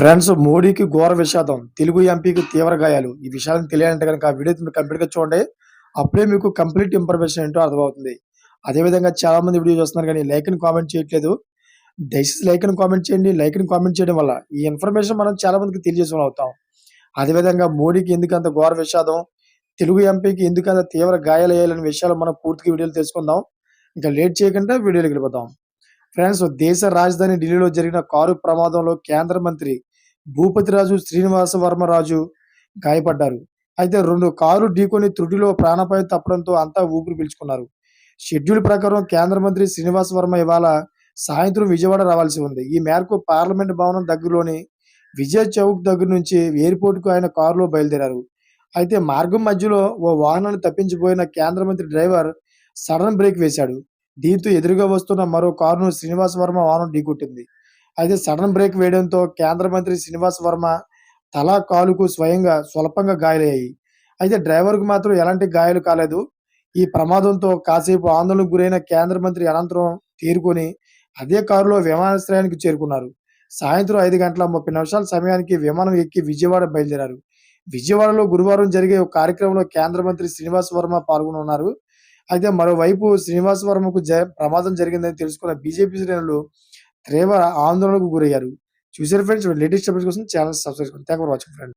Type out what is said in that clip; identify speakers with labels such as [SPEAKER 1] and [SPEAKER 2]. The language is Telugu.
[SPEAKER 1] ఫ్రెండ్స్ మోడీకి ఘోర విషాదం. తెలుగు ఎంపీకి తీవ్ర గాయాలు. ఈ విషయాలను తెలియాలంటే కనుక ఆ వీడియో కంప్లీట్గా చూడండి. అప్పుడే మీకు కంప్లీట్ ఇన్ఫర్మేషన్ ఏంటో అర్థమవుతుంది. అదేవిధంగా చాలా మంది వీడియో చూస్తున్నారు కానీ లైక్ని కామెంట్ చేయట్లేదు. దయచేసి లైక్ అని కామెంట్ చేయండి. లైక్ని కామెంట్ చేయడం వల్ల ఈ ఇన్ఫర్మేషన్ మనం చాలా మందికి తెలియజేసుకుని అవుతాం. అదేవిధంగా మోడీకి ఎందుకు అంత ఘోర విషాదం? తెలుగు ఎంపీకి ఎందుకు అంత తీవ్ర గాయాలు అయ్యాలనే విషయాలు మనం పూర్తిగా వీడియోలు తెలుసుకుందాం. ఇంకా లేట్ చేయకుండా వీడియోలు వెళ్ళిపోతాం ఫ్రెండ్స్ దేశ రాజధాని ఢిల్లీలో జరిగిన కారు ప్రమాదంలో కేంద్ర మంత్రి భూపతిరాజు శ్రీనివాస వర్మరాజు గాయపడ్డారు. అయితే రెండు కారు ఢీకొని త్రుటిలో ప్రాణాపాయం తప్పడంతో అంతా ఊపిరి పీల్చుకున్నారు. షెడ్యూల్ ప్రకారం కేంద్ర మంత్రి శ్రీనివాస వర్మ ఇవాళ సాయంత్రం విజయవాడ రావాల్సి ఉంది. ఈ మేరకు పార్లమెంట్ భవనం దగ్గరలోని విజయ్ చౌక్ దగ్గర నుంచి ఎయిర్పోర్ట్కు ఆయన కారులో బయలుదేరారు. అయితే మార్గం మధ్యలో ఓ వాహనాన్ని తప్పించిపోయిన కేంద్ర మంత్రి డ్రైవర్ సడన్ బ్రేక్ వేశాడు. దీంతో ఎదురుగా వస్తున్న మరో కారును శ్రీనివాస్ వర్మ వాహనం ఢీకొట్టింది. అయితే సడన్ బ్రేక్ వేయడంతో కేంద్ర మంత్రి శ్రీనివాస్ వర్మ తల కాలుకు స్వయంగా స్వల్పంగా గాయాలయ్యాయి. అయితే డ్రైవర్కు మాత్రం ఎలాంటి గాయాలు కాలేదు. ఈ ప్రమాదంతో కాసేపు ఆందోళనకు గురైన కేంద్ర మంత్రి అనంతరం తీరుకొని అదే కారులో విమానాశ్రయానికి చేరుకున్నారు. సాయంత్రం ఐదు గంటల ముప్పై నిమిషాల సమయానికి విమానం ఎక్కి విజయవాడ బయలుదేరారు. విజయవాడలో గురువారం జరిగే ఒక కార్యక్రమంలో కేంద్ర మంత్రి శ్రీనివాస్ వర్మ పాల్గొనున్నారు అయితే మరోవైపు శ్రీనివాస్ వర్మకు జ ప్రమాదం జరిగిందని తెలుసుకున్న బీజేపీ శ్రేణులు తీవ్ర ఆందోళనకు గురయ్యారు. చూసారు ఫ్రెండ్స్ లేటెస్ట్ అప్డేట్స్ కోసం ఛానల్ సబ్స్క్రైబ్ చేసుకోండి. Thank for watching friends